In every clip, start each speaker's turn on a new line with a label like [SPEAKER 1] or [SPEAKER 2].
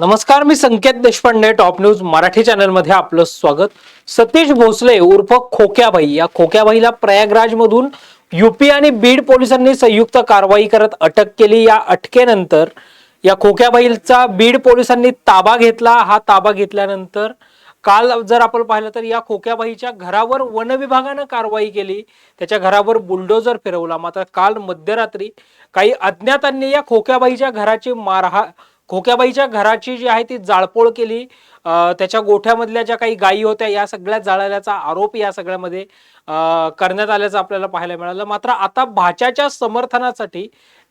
[SPEAKER 1] नमस्कार मी Sanket Deshpande top news Marathi चॅनलमध्ये आपलं स्वागत. सतीश भोसले उर्फ खोक्याबाई. या खोक्याबाईला प्रयागराजमधून युपी आणि बीड पोलिसांनी संयुक्त कारवाई करत अटक केली. या अटकेनंतर या खोक्याबाईचा बीड पोलिसांनी ताबा घेतला. हा ताबा घेतल्यानंतर काल जर आपण पाहिलं तर या खोक्याबाईच्या घरावर वन विभागानं कारवाई केली. त्याच्या घरावर बुलडोजर फिरवला. मात्र काल मध्यरात्री काही अज्ञातांनी या खोक्याबाईच्या घराची मारहा खोक्याबाईच्या घराची जी आहे ती जाळपोळ केली. त्याच्या गोठ्यामधल्या ज्या काही गायी होत्या या सगळ्या जाळल्याचा आरोप या सगळ्यामध्ये करण्यात आल्याचं आपल्याला पाहायला मिळालं. मात्र आता भाच्याच्या समर्थनासाठी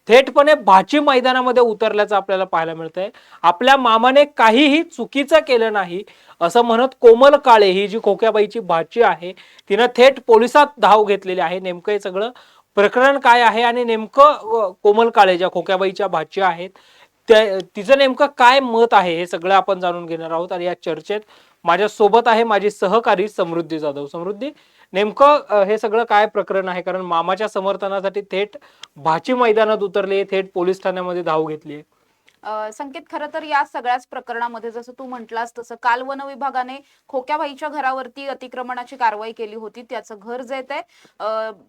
[SPEAKER 1] थेटपणे भाची मैदानामध्ये उतरल्याचं आपल्याला पाहायला मिळतंय. आपल्या मामाने काहीही चुकीचं केलं नाही असं म्हणत कोमल काळे ही जी खोक्याबाईची भाची आहे तिनं थेट पोलिसात धाव घेतलेली आहे. नेमकं हे सगळं प्रकरण काय आहे आणि नेमकं कोमल काळे ज्या खोक्याबाईच्या भाची आहेत तिचं नेमकं काय मत आहे हे सगळं आपण जाणून घेणार आहोत आणि या चर्चेत माझ्या सोबत आहे माझी सहकारी समृद्धी जाधव. समृद्धी नेमकं हे सगळं काय प्रकरण आहे? कारण मामाच्या समर्थनासाठी थेट भाची मैदानात उतरले थेट पोलीस ठाण्यामध्ये धाव घेतली
[SPEAKER 2] आहे. संकेत खरं तर या सगळ्याच प्रकरणामध्ये जसं तू म्हटलास तसं काल वन विभागाने खोक्याबाईच्या घरावरती अतिक्रमणाची कारवाई केली होती. त्याचं घर जे ते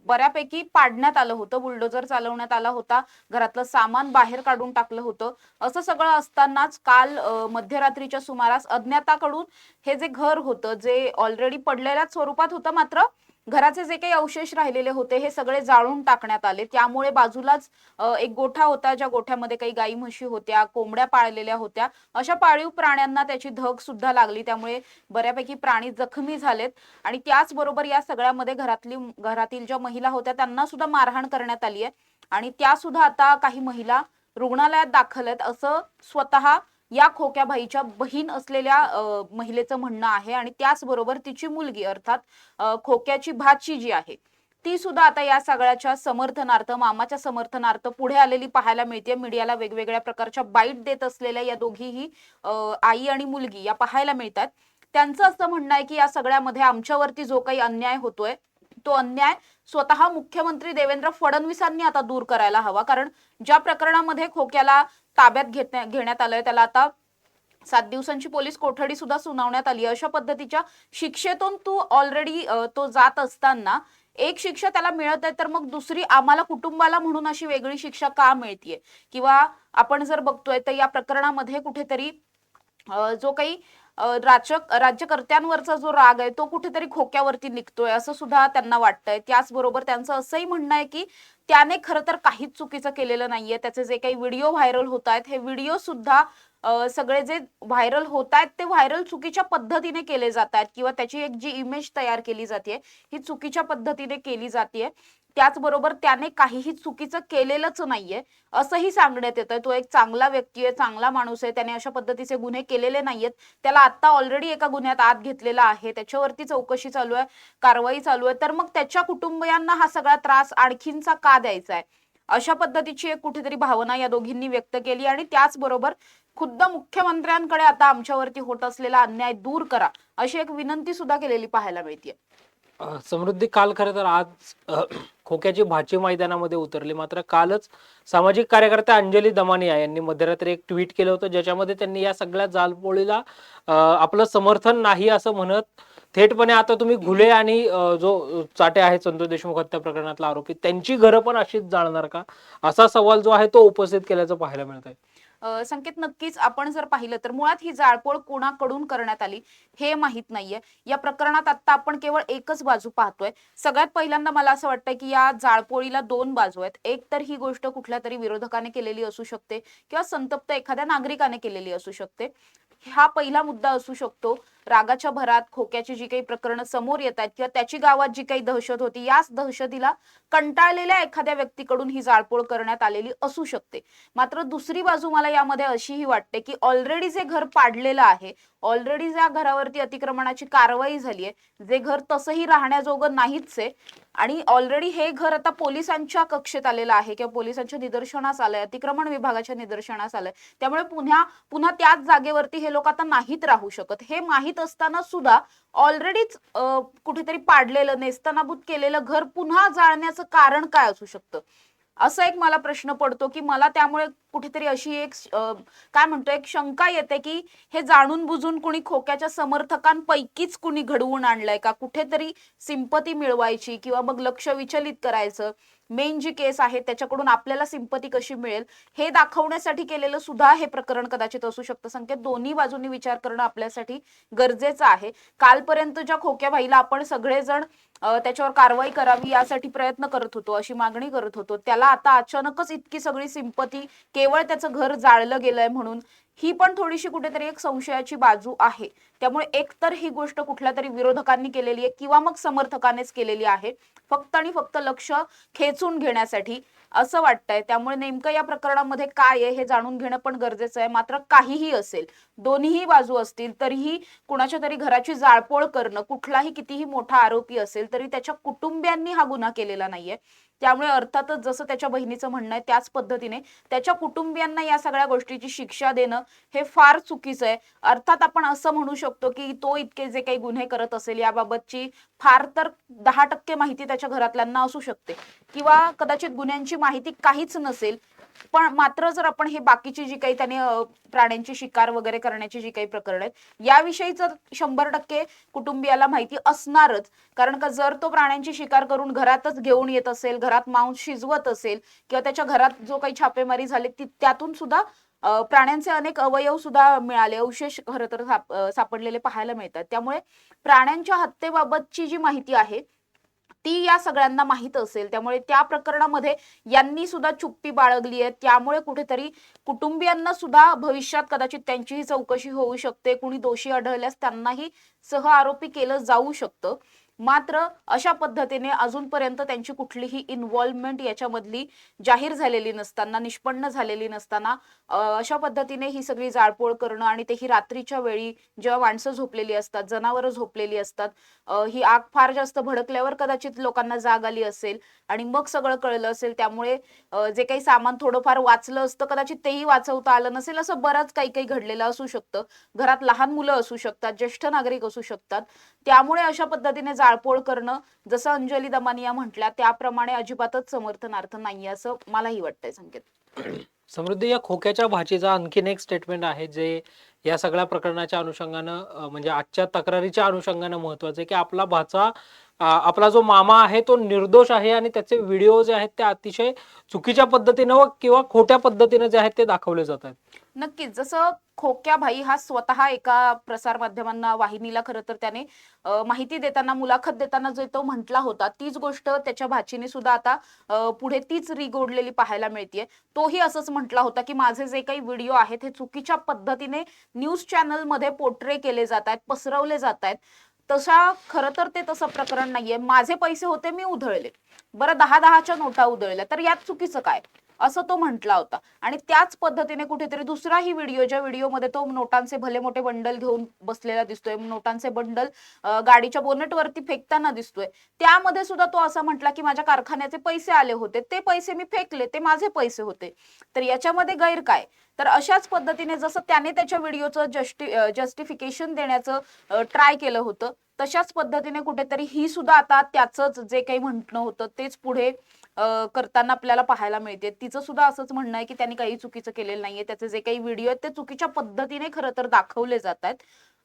[SPEAKER 2] बऱ्यापैकी पाडण्यात आलं होतं बुलडोजर चालवण्यात आला होता घरातलं सामान बाहेर काढून टाकलं होतं. असं सगळं असतानाच काल मध्यरात्रीच्या सुमारास अज्ञाताकडून हे जे घर होतं जे ऑलरेडी पडलेल्याच स्वरूपात होतं मात्र घराचे जे काही अवशेष राहिलेले होते हे सगळे जाळून टाकण्यात आले. त्यामुळे बाजूलाच एक गोठा होता ज्या गोठ्यामध्ये काही गाई म्हशी होत्या कोंबड्या पाळलेल्या होत्या. अशा पाळीव प्राण्यांना त्याची धग सुद्धा लागली. त्यामुळे बऱ्यापैकी प्राणी जखमी झालेत. आणि त्याचबरोबर या सगळ्यामध्ये घरातली घरातील ज्या महिला होत्या त्यांना सुद्धा मारहाण करण्यात आली आहे. आणि त्या सुद्धा आता काही महिला रुग्णालयात दाखल आहेत. असं स्वतः या खोक्याबाईच्या बहीण असलेल्या महिलेचं म्हणणं आहे आणि त्याचबरोबर तिची मुलगी अर्थात खोक्याची भाची जी आहे ती सुद्धा आता या सगळ्याच्या समर्थनार्थ मामाच्या समर्थनार्थ पुढे आलेली पाहायला मिळते. मीडियाला वेगवेगळ्या प्रकारच्या बाईट देत असलेल्या या दोघीही आई आणि मुलगी या पाहायला मिळतात. त्यांचं असं म्हणणं आहे की या सगळ्यामध्ये आमच्यावरती जो काही अन्याय होतोय तो अन्याय स्वतः मुख्यमंत्री देवेंद्र फडणवीसांनी आता दूर करायला हवा. कारण ज्या प्रकरणामध्ये खोक्याला ताब्यात घेतण्या- घेण्यात आलंय. त्याला आता सात दिवसांची पोलीस कोठडी सुद्धा सुनावण्यात आली अशा पद्धतीच्या शिक्षेतून तू ऑलरेडी तो जात असताना एक शिक्षा त्याला मिळत आहे तर मग दुसरी आम्हाला कुटुंबाला म्हणून अशी वेगळी शिक्षा का मिळतीये? किंवा आपण जर बघतोय तर या प्रकरणामध्ये कुठेतरी जो काही राज्य राज्यकर्त्यांवरचा जो राग आहे तो कुठेतरी खोक्यावरती निघतोय असं सुद्धा त्यांना वाटतंय. त्याचबरोबर त्यांचं असंही म्हणणं आहे की त्याने खरं तर काहीच चुकीचं केलेलं नाहीये. त्याचे जे काही व्हिडिओ व्हायरल होत आहेत हे व्हिडिओ सुद्धा सगळे जे व्हायरल होत आहेत ते व्हायरल चुकीच्या पद्धतीने केले जात आहेत किंवा त्याची एक जी इमेज तयार केली जाते ही चुकीच्या पद्धतीने केली जाते त्याचबरोबर त्याने काहीही चुकीचं केलेलंच नाहीये. असंही सांगण्यात येतंय. तो एक चांगला व्यक्ती आहे चांगला माणूस आहे. त्याने अशा पद्धतीचे गुन्हे केलेले नाहीयेत. त्याला आता ऑलरेडी एका गुन्ह्यात आत घेतलेला आहे. त्याच्यावरती चौकशी चालू आहे कारवाई चालू आहे. तर मग त्याच्या कुटुंबियांना हा सगळा त्रास आणखीनचा का द्यायचा आहे? अशा पद्धतीची एक कुठेतरी भावना या दोघींनी व्यक्त केली आणि त्याचबरोबर खुद्द मुख्यमंत्र्यांकडे आता आमच्यावरती होत असलेला अन्याय दूर करा अशी एक विनंती सुद्धा केलेली पाहायला मिळते
[SPEAKER 1] समृद्धी काल खरं तर आज खोक्याची भाची मैदानामध्ये उतरली. मात्र कालच सामाजिक कार्यकर्त्या अंजली दमानिया यांनी मध्यरात्री एक ट्विट केलं होतं ज्याच्यामध्ये त्यांनी या सगळ्या जालपोळीला आपलं समर्थन नाही असं म्हणत थेटपणे आता तुम्ही घुले आणि जो चाटे आहे संतोष देशमुख हत्या प्रकरणातला आरोपी त्यांची घरं पण अशीच जाळणार का? असा सवाल जो आहे तो उपस्थित केल्याचं पाहायला मिळत आहे
[SPEAKER 2] संकेत नक्कीच आपण जर पाहिलं तर मुळात ही जाळपोळ कोणाकडून करण्यात आली हे माहीत नाहीये. या प्रकरणात आता आपण केवळ एकच बाजू पाहतोय. सगळ्यात पहिल्यांदा मला असं वाटतं की या जाळपोळीला दोन बाजू आहेत. एक तर ही गोष्ट कुठल्या तरी विरोधकाने केलेली असू शकते किंवा संतप्त एखाद्या नागरिकाने केलेली असू शकते. हा पहिला मुद्दा असू शकतो. रागाच्या भरात खोक्याची जी काही प्रकरणं समोर येत आहेत किंवा त्याची गावात जी काही दहशत होती याच दहशतीला कंटाळलेल्या एखाद्या व्यक्तीकडून ही जाळपोळ करण्यात आलेली असू शकते. मात्र दुसरी बाजू मला यामध्ये अशीही वाटते की ऑलरेडी जे घर पाडलेलं आहे ऑलरेडी ज्या घरावरती अतिक्रमणाची कारवाई झाली आहे जे घर तसंही राहण्याजोगं नाहीच आहे आणि ऑलरेडी हे घर आता पोलिसांच्या कक्षेत आलेलं आहे किंवा पोलिसांच्या निदर्शनास आलंय अतिक्रमण विभागाच्या निदर्शनास आलंय. त्यामुळे पुन्हा पुन्हा त्याच जागेवरती हे लोक आता नाहीत राहू शकत. हे माहीत असताना सुद्धा ऑलरेडीच कुठेतरी पाडलेलं नेस्तनाबूत केलेलं घर पुन्हा जाळण्याचं कारण काय असू शकतं? असा एक मला प्रश्न पडतो की मला त्यामुळे कुठेतरी अशी एक काय म्हणतो एक शंका येते की हे जाणून बुजून कुणी खोक्याच्या समर्थकांपैकीच कुणी घडवून आणलंय का? कुठेतरी सिंपती मिळवायची किंवा मग लक्ष विचलित करायचं. मेन जी केस आहे त्याच्याकडून आपल्याला सिंपती कशी मिळेल? हे दाखवण्यासाठी केलेलं सुद्धा हे प्रकरण कदाचित असू शकतं. संकेत दोन्ही बाजूंनी विचार करणं आपल्यासाठी गरजेचं आहे. कालपर्यंत ज्या खोक्या भाईला आपण सगळेजण त्याच्यावर कारवाई करावी यासाठी प्रयत्न करत होतो अशी मागणी करत होतो त्याला आता अचानकच इतकी सगळी सिंपती केवळ त्याचं घर जाळलं गेलंय म्हणून ही पण थोडीशी कुठेतरी एक संशयाची बाजू आहे. त्यामुळे एकतर ही गोष्ट कुठल्या तरी विरोधकांनी केलेली आहे किंवा मग समर्थकानेच केलेली आहे. फक्त आणि फक्त लक्ष खेचून घेण्यासाठी असं वाटतंय. त्यामुळे नेमकं या प्रकरणामध्ये काय आहे हे जाणून घेणं पण गरजेचं आहे. मात्र काहीही असेल दोन्हीही बाजू असतील तरीही कुणाच्या तरी घराची जाळपोळ करणं कुठलाही कितीही मोठा आरोपी असेल तरी त्याच्या कुटुंबियांनी हा गुन्हा केलेला नाहीये. त्यामुळे अर्थातच जसं त्याच्या बहिणीचं म्हणणं आहे त्याच पद्धतीने त्याच्या कुटुंबियांना या सगळ्या गोष्टीची शिक्षा देणं हे फार चुकीचं आहे. अर्थात आपण असं म्हणू शकतो की तो इतके जे काही गुन्हे करत असेल याबाबतची फार तर दहा टक्के माहिती त्याच्या घरातल्यांना असू शकते. किंवा कदाचित गुन्ह्यांची माहिती काहीच नसेल पण मात्र जर आपण हे बाकीची जी काही त्याने प्राण्यांची शिकार वगैरे करण्याची जी काही प्रकरण आहेत याविषयी जर शंभर टक्के कुटुंबियाला माहिती असणारच कारण का जर तो प्राण्यांची शिकार करून घरातच घेऊन येत असेल घरात मांस शिजवत असेल किंवा त्याच्या घरात जो काही छापेमारी झाली ती त्यातून सुद्धा प्राण्यांचे अनेक अवयव सुद्धा मिळाले. अवशेष खरं तर साप- सापडलेले पाहायला मिळतात. त्यामुळे प्राण्यांच्या हत्येबाबतची जी माहिती आहे ती या सगळ्यांना माहीत असेल. त्यामुळे त्या प्रकरणामध्ये यांनी सुद्धा चुप्पी बाळगली आहे. त्यामुळे कुठेतरी कुटुंबियांना सुद्धा भविष्यात कदाचित त्यांचीही चौकशी होऊ शकते. कुणी दोषी आढळल्यास त्यांनाही सह आरोपी केलं जाऊ शकतं. मात्र अशा पद्धतीने अजूनपर्यंत त्यांची कुठलीही इन्व्हॉल्वमेंट याच्यामधली जाहीर झालेली नसताना निष्पन्न झालेली नसताना अशा पद्धतीने ही सगळी जाळपोळ करणं आणि तेही रात्रीच्या वेळी जेव्हा माणसं झोपलेली असतात जनावरं झोपलेली असतात ही आग फार जास्त भडकल्यावर कदाचित लोकांना जाग आली असेल आणि मग सगळं कळलं असेल. त्यामुळे जे काही सामान थोडंफार वाचलं असतं कदाचित तेही वाचवता आलं नसेल असं बरंच काही काही घडलेलं असू शकतं. घरात लहान मुलं असू शकतात ज्येष्ठ नागरिक असू शकतात. त्यामुळे अशा पद्धतीने टाळपोळ करणं जसं अंजली दमानिया म्हटल्या त्याप्रमाणे अजिबातच समर्थनार्थ नाही असं मलाही वाटतंय संकेत.
[SPEAKER 1] समृद्धी या खोक्याच्या भाषेचा आणखीन एक स्टेटमेंट आहे जे या सगळ्या प्रकरणाच्या अनुषंगानं म्हणजे आजच्या तक्रारीच्या अनुषंगानं महत्वाचं आहे की आपला भाचा आपला जो मामा आहे तो निर्दोष आहे आणि त्याचे व्हिडिओ जे आहेत ते अतिशय चुकीच्या पद्धतीनं व किंवा खोट्या पद्धतीने जे आहेत ते दाखवले जात आहेत.
[SPEAKER 2] नक्कीच. जसं खोक्या भाई हा स्वतः एका प्रसार माध्यमांना वाहिनीला खरं तर त्याने माहिती देताना मुलाखत देताना जे तो म्हटला होता तीच गोष्ट त्याच्या भाचीने सुद्धा आता पुढे तीच रिगोडलेली पाहायला मिळतीये. तोही असंच म्हटला होता की माझे जे काही व्हिडिओ आहेत हे चुकीच्या पद्धतीने न्यूज चॅनलमध्ये पोर्ट्रे केले जात आहेत पसरवले जात आहेत. तशा खरं तर ते तसं प्रकरण नाहीये. माझे पैसे होते मी उधळले. बरं दहा दहाच्या नोटा उधळल्या. तर यात चुकीचं काय? असं तो म्हटला होता. आणि त्याच पद्धतीने कुठेतरी दुसराही व्हिडिओ ज्या व्हिडिओमध्ये तो नोटांचे भले मोठे बंडल घेऊन बसलेला दिसतोय नोटांचे बंडल गाडीच्या बोनटवरती फेकताना दिसतोय. त्यामध्ये सुद्धा तो असं म्हटला की माझ्या कारखान्याचे पैसे आले होते. ते पैसे मी फेकले ते माझे पैसे होते. तर याच्यामध्ये गैर काय? तर अशाच पद्धतीने जसं त्याने त्याच्या व्हिडिओचं जस्टि जस्टिफिकेशन देण्याचं ट्राय केलं होतं तशाच पद्धतीने कुठेतरी ही सुद्धा आता त्याचंच जे काही म्हणणं होतं तेच पुढे करताना आपल्याला पाहायला मिळते. तिचं सुद्धा असंच म्हणणं आहे की त्यांनी काही चुकीचं केलेलं नाहीये. त्याचे जे काही व्हिडिओ आहेत ते चुकीच्या पद्धतीने खरं तर दाखवले जात आहेत.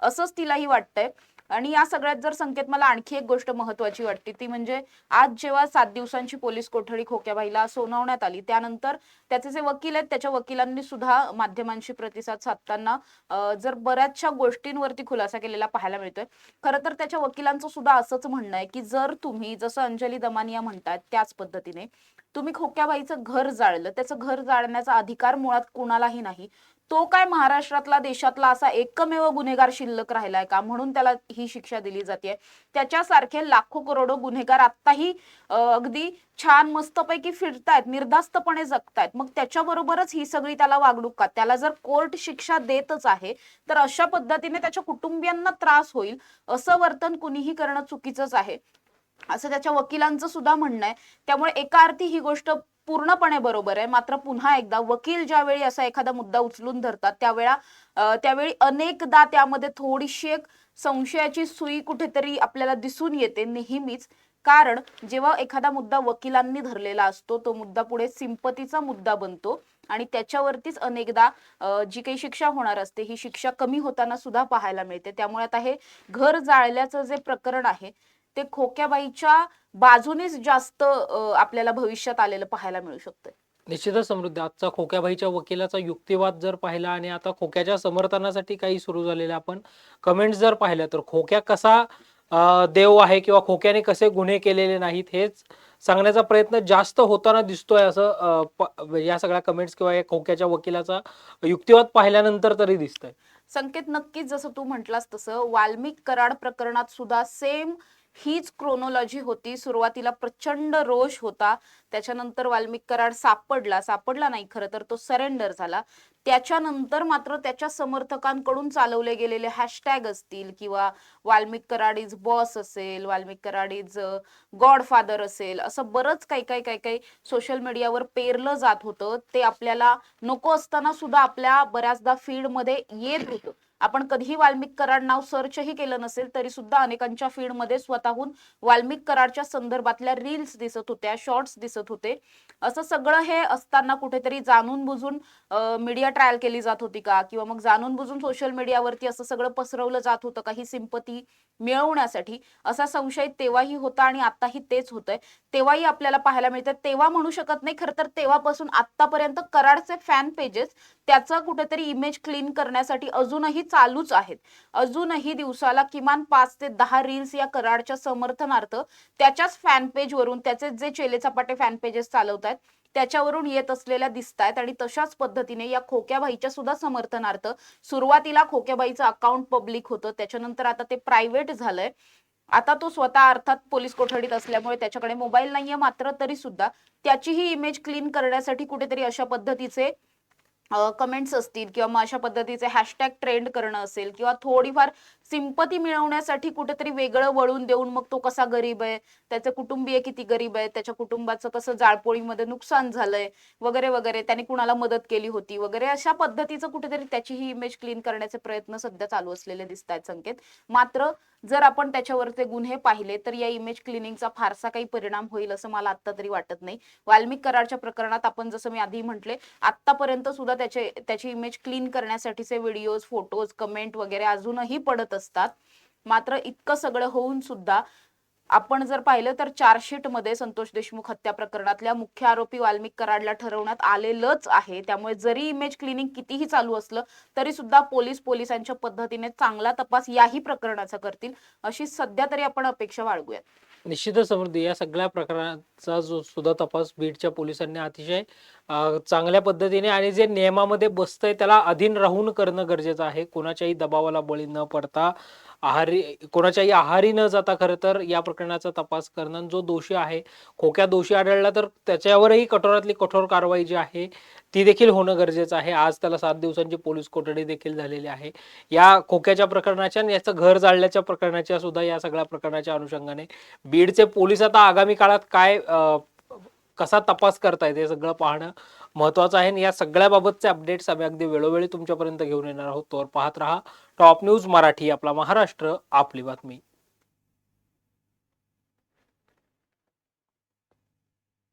[SPEAKER 2] असंच तिलाही वाटतंय. आणि या सगळ्यात जर संकेत मला आणखी एक गोष्ट महत्वाची वाटते ती म्हणजे आज जेव्हा सात दिवसांची पोलीस कोठडी खोक्याबाईला सोनवण्यात आली त्यानंतर त्याचे जे वकील आहेत त्याच्या वकिलांनी सुद्धा माध्यमांशी प्रतिसाद साधताना जर बऱ्याचशा गोष्टींवरती खुलासा केलेला पाहायला मिळतोय खरं तर त्याच्या वकिलांचं सुद्धा असंच म्हणणं आहे की जर तुम्ही जसं अंजली दमानिया म्हणतात त्याच पद्धतीने तुम्ही खोक्याबाईचं घर जाळलं त्याचं घर जाळण्याचा अधिकार मुळात कुणालाही नाही तो काय महाराष्ट्रातला देशातला असा एकमेव गुन्हेगार शिल्लक राहिलाय का? म्हणून त्याला ही शिक्षा दिली जाते त्याच्यासारखे लाखो करोडो गुन्हेगार आत्ताही अगदी छान मस्तपैकी फिरतायत निर्धास्तपणे जगतायत. मग त्याच्याबरोबरच ही सगळी त्याला वागणूक का? त्याला जर कोर्ट शिक्षा देतच आहे तर अशा पद्धतीने त्याच्या कुटुंबियांना त्रास होईल असं वर्तन कुणीही करणं चुकीचंच आहे. असं त्याच्या वकिलांचं सुद्धा म्हणणं आहे. त्यामुळे एका अर्थी ही गोष्ट पूर्णपणे बरोबर आहे. मात्र पुन्हा एकदा वकील ज्यावेळी असा एखादा मुद्दा उचलून धरतात त्यावेळा त्यावेळी अनेकदा त्यामध्ये थोडीशी एक संशयाची सुई कुठेतरी आपल्याला दिसून येते नेहमीच. कारण जेव्हा एखादा मुद्दा वकिलांनी धरलेला असतो तो मुद्दा पुढे सिंपतीचा मुद्दा बनतो आणि त्याच्यावरतीच अनेकदा जी काही शिक्षा होणार असते ही शिक्षा कमी होताना सुद्धा पाहायला मिळते. त्यामुळे आता हे घर जाळल्याचं जे प्रकरण आहे ते खोक्याबाईच्या बाजूनेच जास्त आपल्याला भविष्यात आलेलं पाहायला मिळू शकतं
[SPEAKER 1] निश्चितच समृद्धी. आजचा खोक्याबाईच्या वकिलाचा युक्तिवाद जर पाहिला आणि आता खोक्याच्या समर्थनासाठी काही सुरू झालेले आपण कमेंट्स जर पाहिल्या तर खोक्या कसा देव आहे किंवा खोक्याने कसे गुन्हे केलेले नाहीत हेच सांगण्याचा प्रयत्न जास्त होताना दिसतोय असं या सगळ्या कमेंट्स किंवा या खोक्याच्या वकिलाचा युक्तिवाद पाहिल्यानंतर तरी दिसतंय.
[SPEAKER 2] संकेत नक्कीच जसं तू म्हटलास तसं वाल्मिक कराड प्रकरणात सुद्धा सेम हीच क्रोनॉलॉजी होती. सुरुवातीला प्रचंड रोष होता. त्याच्यानंतर वाल्मिक कराड सापडला. सापडला नाही खरं तर तो सरेंडर झाला. त्याच्यानंतर मात्र त्याच्या समर्थकांकडून चालवले गेलेले हॅशटॅग असतील किंवा वाल्मिक कराड इज बॉस असेल वाल्मिक कराड इज गॉडफादर असेल असं बरंच काही काही काही काही सोशल मीडियावर पेरलं जात होतं. ते आपल्याला नको असताना सुद्धा आपल्या बऱ्याचदा फीडमध्ये येत होतं. आपण कधीही वाल्मिक कराड नाव सर्चही केलं नसेल तरी सुद्धा अनेकांच्या फीडमध्ये स्वतःहून वाल्मिक कराडच्या संदर्भातल्या रील्स दिसत होत्या शॉर्ट्स दिसत होते. असं सगळं हे असताना कुठेतरी जाणून बुजून मीडिया ट्रायल केली जात होती का? किंवा मग जाणून बुजून सोशल मीडियावरती असं सगळं पसरवलं जात होतं का? ही सिंपती मिळवण्यासाठी. असा संशय तेव्हाही होता आणि आताही तेच होतंय. तेव्हाही आपल्याला पाहायला मिळतं तेव्हा म्हणू शकत नाही खरं तर तेव्हापासून आतापर्यंत कराडचे फॅन पेजेस त्याचं कुठेतरी इमेज क्लीन करण्यासाठी अजूनही चालूच आहेत. अजूनही दिवसाला किमान पाच ते दहा रील्स या कराडच्या समर्थनार्थ त्याच्याच फॅन पेजवरून त्याचे जे चेले चपाटे फॅन पेजेस चालवत आहेत त्याच्यावरून येत असलेल्या दिसत आहेत आणि तशाच पद्धतीने या खोक्याबाईच्या सुद्धा समर्थनार्थ सुरुवातीला खोक्याबाईचं अकाउंट पब्लिक होतं. त्याच्यानंतर आता ते प्रायव्हेट झालंय. आता तो स्वतः अर्थात पोलीस कोठडीत असल्यामुळे त्याच्याकडे मोबाईल नाहीये मात्र तरी सुद्धा त्याचीही इमेज क्लीन करण्यासाठी कुठेतरी अशा पद्धतीचे कमेंट्स असतील किंवा मग अशा पद्धतीचे हॅशटॅग ट्रेंड करणं असेल किंवा थोडीफार सिंपती मिळवण्यासाठी कुठेतरी वेगळं वळून देऊन मग तो कसा गरीब आहे त्याचे कुटुंबीय किती गरीब आहे त्याच्या कुटुंबाचं कसं जाळपोळीमध्ये नुकसान झालंय वगैरे वगैरे. त्याने कुणाला मदत केली होती वगैरे. अशा पद्धतीचं कुठेतरी त्याची ही इमेज क्लीन करण्याचे प्रयत्न सध्या चालू असलेले दिसत आहेत संकेत. मात्र जर आपण त्याच्यावरचे गुन्हे पाहिले तर या इमेज क्लिनिंगचा फारसा काही परिणाम होईल असं मला आता तरी वाटत नाही. वाल्मिक कराडच्या प्रकरणात आपण जसं मी आधी म्हटले आतापर्यंत सुद्धा त्याचे त्याची इमेज क्लीन करण्यासाठीचे व्हिडिओज फोटोज कमेंट वगैरे अजूनही पडत असतात. मात्र इतकं सगळं होऊन सुद्धा आपण जर पाहिलं तर चार्जशीटमध्ये संतोष देशमुख हत्या प्रकरणातल्या मुख्य आरोपी वाल्मिक कराडला ठरवण्यात आलेलंच आहे. त्यामुळे जरी इमेज क्लिनिंग कितीही चालू असलं तरी सुद्धा पोलीस पोलिसांच्या पद्धतीने चांगला तपास याही प्रकरणाचा करतील अशी सध्या तरी आपण अपेक्षा बाळगूयात.
[SPEAKER 1] निश्चित समृद्धी या सगळ्या प्रकरणाचा जो सुद्धा तपास बीडच्या पोलिसांनी अतिशय चांगल्या पद्धतीने आणि जे नियमामध्ये बसतंय त्याला अधीन राहून करणं गरजेचं आहे. कोणाच्याही दबावाला बळी न पडता आहारी कोणाच्याही आहारी न जाता खरं तर या प्रकरणाचा तपास करणं जो दोषी आहे खोक्या दोषी आढळला तर त्याच्यावरही कठोरातली कठोर कारवाई जी आहे ती देखील होणं गरजेचं आहे. आज त्याला सात दिवसांची पोलीस कोठडी देखील झालेली आहे. या खोक्याच्या प्रकरणाच्या आणि याचं घर जाळल्याच्या प्रकरणाच्या सुद्धा या सगळ्या प्रकरणाच्या अनुषंगाने बीडचे पोलीस आता आगामी काळात काय कसा तपास करताय हे सगळं पाहणं महत्वाचं आहे. आणि या सगळ्याबाबतचे अपडेट्स आम्ही अगदी वेळोवेळी तुमच्यापर्यंत घेऊन येणार आहोत. तर पाहत रहा. टॉप न्यूज मराठी आपला महाराष्ट्र आपली बातमी.